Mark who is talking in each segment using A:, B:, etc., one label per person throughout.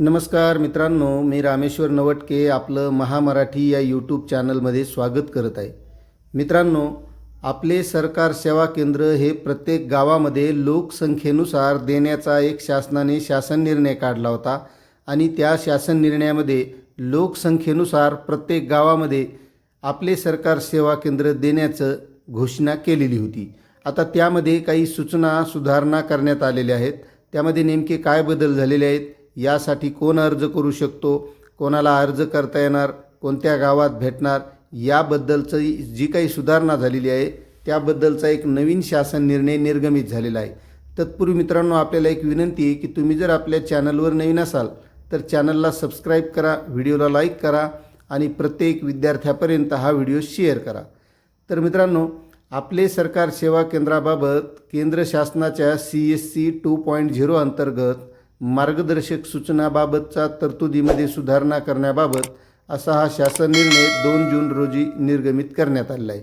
A: नमस्कार मित्रांनो मी रामेश्वर नवटके आपलं महामराठी या यूट्यूब चॅनलमध्ये स्वागत करत आहे. मित्रांनो आपले सरकार सेवा केंद्र हे प्रत्येक गावामध्ये लोकसंख्येनुसार देण्याचा एक शासनाने शासन निर्णय काढला होता आणि त्या शासन निर्णयामध्ये लोकसंख्येनुसार प्रत्येक गावामध्ये आपले सरकार सेवा केंद्र देण्याचं घोषणा केलेली होती. आता त्यामध्ये काही सूचना सुधारणा करण्यात आलेल्या आहेत. त्यामध्ये नेमके काय बदल झालेले आहेत? यासाठी कोण अर्ज करू शकतो? कोणाला अर्ज करता येणार? कोणत्या गावात भेटणार? याबद्दलचं जी काही सुधारणा झालेली आहे त्याबद्दलचा एक नवीन शासन निर्णय निर्गमित झालेला आहे. तत्पूर्वी मित्रांनो आपल्याला एक विनंती आहे की तुम्ही जर आपल्या चॅनलवर नवीन असाल तर चॅनलला सबस्क्राईब करा व्हिडिओला लाईक करा आणि प्रत्येक विद्यार्थ्यापर्यंत हा व्हिडिओ शेअर करा. तर मित्रांनो आपले सरकार सेवा केंद्राबाबत केंद्र शासनाच्या C S C two point zero अंतर्गत मार्गदर्शक सूचनाबाबतचा तरतुदीमध्ये सुधारणा करण्याबाबत असा हा शासन निर्णय दोन जून रोजी निर्गमित करण्यात आलेला आहे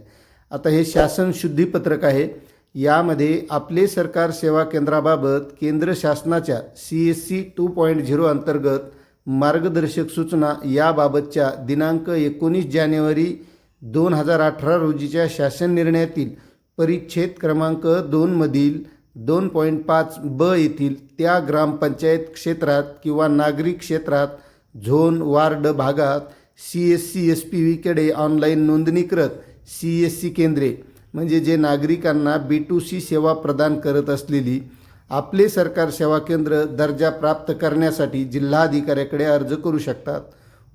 A: आता हे शासन शुद्धीपत्रक आहे. यामध्ये आपले सरकार सेवा केंद्राबाबत केंद्र शासनाच्या C S C two point zero अंतर्गत मार्गदर्शक सूचना याबाबतच्या दिनांक एकोणीस जानेवारी दोन हजार अठरा रोजीच्या शासन निर्णयातील परिच्छेद क्रमांक दोनमधील दोन पॉईंट पाच ब येथील त्या ग्रामपंचायत क्षेत्रात किंवा नागरिक क्षेत्रात झोन वार्ड भागात C S C S P व्हीकडे online नोंदणीकृत सी एस सी केंद्रे म्हणजे जे नागरिकांना बी टू सी सेवा प्रदान करत असलेली आपले सरकार सेवा केंद्र दर्जा प्राप्त करण्यासाठी जिल्हाधिकाऱ्याकडे अर्ज करू शकतात.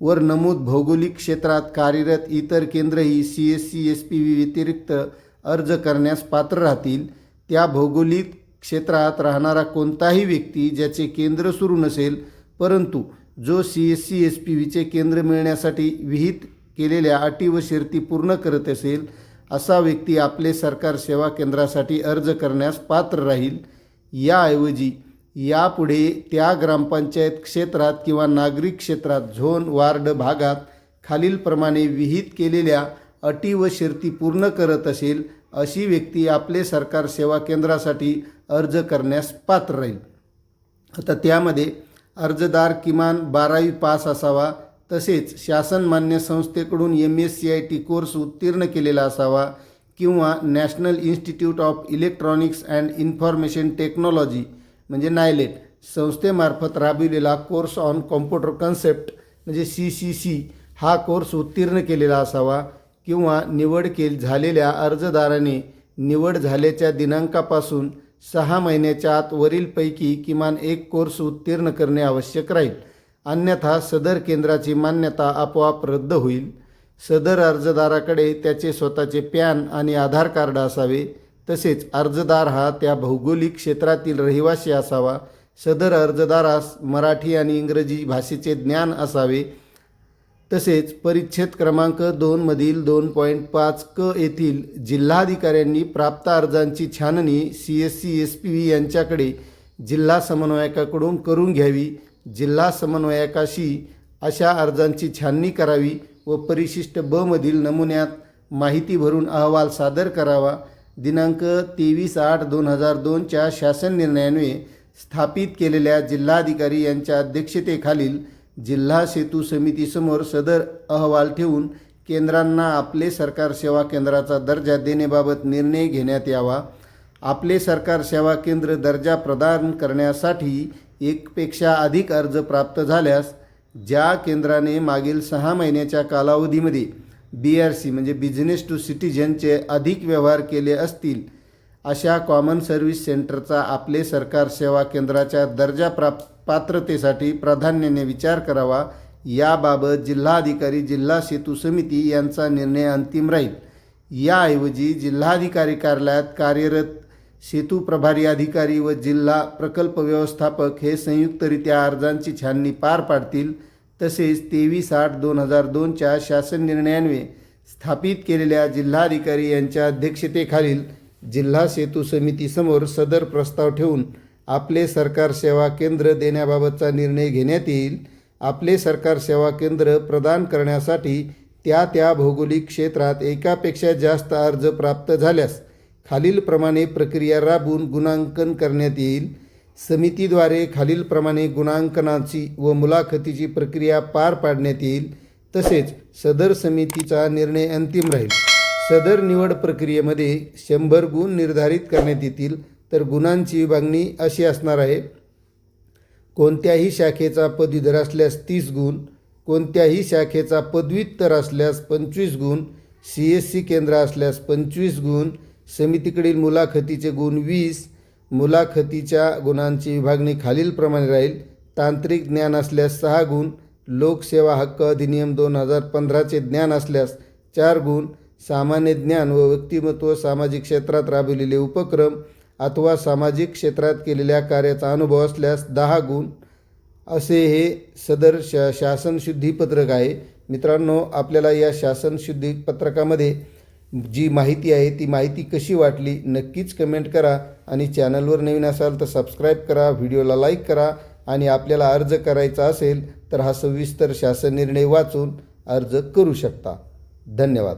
A: वर नमूद भौगोलिक क्षेत्रात कार्यरत इतर केंद्रही C S C S P V व्यतिरिक्त अर्ज करण्यास पात्र राहतील. त्या भौगोलिक क्षेत्रात राहणारा कोणताही व्यक्ती ज्याचे केंद्र सुरू नसेल परंतु जो C S C S P व्हीचे केंद्र मिळण्यासाठी विहित केलेल्या अटी व शर्ती पूर्ण करत असेल असा व्यक्ती आपले सरकार सेवा केंद्रासाठी अर्ज करण्यास पात्र राहील. याऐवजी यापुढे त्या ग्रामपंचायत क्षेत्रात किंवा नागरिक क्षेत्रात झोन वार्ड भागात खालीलप्रमाणे विहित केलेल्या अटी व शर्ती पूर्ण करत असेल अशी व्यक्ती आपले सरकार सेवा केंद्रासाठी अर्ज करण्यास पात्र राहील. आता त्यामध्ये अर्जदार किमान बारावी पास असावा तसेच शासनमान्य संस्थेकडून M S C I T course उत्तीर्ण केलेला असावा किंवा national institute of electronics and information technology म्हणजे नायलेट संस्थेमार्फत राबविलेला कोर्स ऑन कॉम्प्युटर कन्सेप्ट म्हणजे सी सी सी हा कोर्स उत्तीर्ण केलेला असावा. किंवा निवड केल झालेल्या अर्जदाराने निवड झाल्याच्या दिनांकापासून सहा महिन्याच्या आत वरीलपैकी किमान एक कोर्स उत्तीर्ण करणे आवश्यक राहील. अन्यथा सदर केंद्राची मान्यता आपोआप रद्द होईल. सदर अर्जदाराकडे त्याचे स्वतःचे पॅन आणि आधार कार्ड असावे तसेच अर्जदार हा त्या भौगोलिक क्षेत्रातील रहिवासी असावा. सदर अर्जदारास मराठी आणि इंग्रजी भाषेचे ज्ञान असावे तसेच परिच्छेद क्रमांक दोनमधील दोन पॉईंट पाच क येथील जिल्हाधिकाऱ्यांनी प्राप्त अर्जांची छाननी C S C S P V यांच्याकडे जिल्हा समन्वयकाकडून करून घ्यावी जिल्हा समन्वयकाशी अशा अर्जांची छाननी करावी व परिशिष्ट ब मधील नमुन्यात माहिती भरून अहवाल सादर करावा. दिनांक तेवीस आठ दोन हजार दोनच्या शासन निर्णयान्वये स्थापित केलेल्या जिल्हाधिकारी यांच्या अध्यक्षतेखालील जिल्हा सेतू समितीसमोर सदर अहवाल ठेवून केंद्रांना आपले सरकार सेवा केंद्राचा दर्जा देण्याबाबत निर्णय घेण्यात यावा. आपले सरकार सेवा केंद्र दर्जा प्रदान करण्यासाठी एकपेक्षा अधिक अर्ज प्राप्त झाल्यास ज्या केंद्राने मागील सहा महिन्याच्या कालावधीमध्ये बी आर सी म्हणजे बिझनेस टू सिटीजनचे अधिक व्यवहार केले असतील अशा कॉमन सर्व्हिस सेंटरचा आपले सरकार सेवा केंद्राच्या दर्जा प्रा पात्रतेसाठी प्राधान्याने विचार करावा. याबाबत जिल्हाधिकारी जिल्हा सेतू समिती यांचा निर्णय अंतिम राहील. याऐवजी जिल्हाधिकारी कार्यालयात कार्यरत सेतू प्रभारी अधिकारी व जिल्हा प्रकल्प व्यवस्थापक हे संयुक्तरित्या अर्जांची छाननी पार पाडतील. तसेच तेवीस आठ दोन हजार दोनच्या शासन निर्णयान्वये स्थापित केलेल्या जिल्हाधिकारी यांच्या अध्यक्षतेखालील जिल्हा सेतू समितीसमोर सदर प्रस्ताव ठेवून आपले सरकार सेवा केंद्र देण्याबाबतचा निर्णय घेण्यात येईल. आपले सरकार सेवा केंद्र प्रदान करण्यासाठी त्या त्या भौगोलिक क्षेत्रात एकापेक्षा जास्त अर्ज प्राप्त झाल्यास खालीलप्रमाणे प्रक्रिया राबवून गुणांकन करण्यात येईल. समितीद्वारे खालीलप्रमाणे गुणांकनाची व मुलाखतीची प्रक्रिया पार पाडण्यात येईल. तसेच सदर समितीचा निर्णय अंतिम राहील. सदर निवड प्रक्रियेमध्ये शंभर गुण निर्धारित करण्यात येतील तर गुणांची विभागणी अशी असणार आहे. कोणत्याही शाखेचा पदवीधर असल्यास तीस गुण कोणत्याही शाखेचा पदव्युत्तर असल्यास पंचवीस गुण सी एस सी केंद्र असल्यास पंचवीस गुण समितीकडील मुलाखतीचे गुण वीस मुलाखतीच्या गुणांची विभागणी खालीलप्रमाणे राहील. तांत्रिक ज्ञान असल्यास सहा गुण लोकसेवा हक्क अधिनियम दोन हजार पंधराचे ज्ञान असल्यास चार गुण सामान्य ज्ञान व व्यक्तिमत्व सामाजिक क्षेत्रात राबविलेले उपक्रम अथवा सामाजिक क्षेत्रात केलेल्या कार्याचा अनुभव असल्यास दहा गुण असे हे सदर शा शासन शुद्धीपत्रक आहे. मित्रांनो आपल्याला या शासनशुद्धी पत्रकामध्ये जी माहिती आहे ती माहिती कशी वाटली नक्कीच कमेंट करा आणि चॅनलवर नवीन असाल तर सबस्क्राईब करा व्हिडिओला लाईक करा आणि आपल्याला अर्ज करायचा असेल तर हा सविस्तर शासन निर्णय वाचून अर्ज करू शकता. धन्यवाद.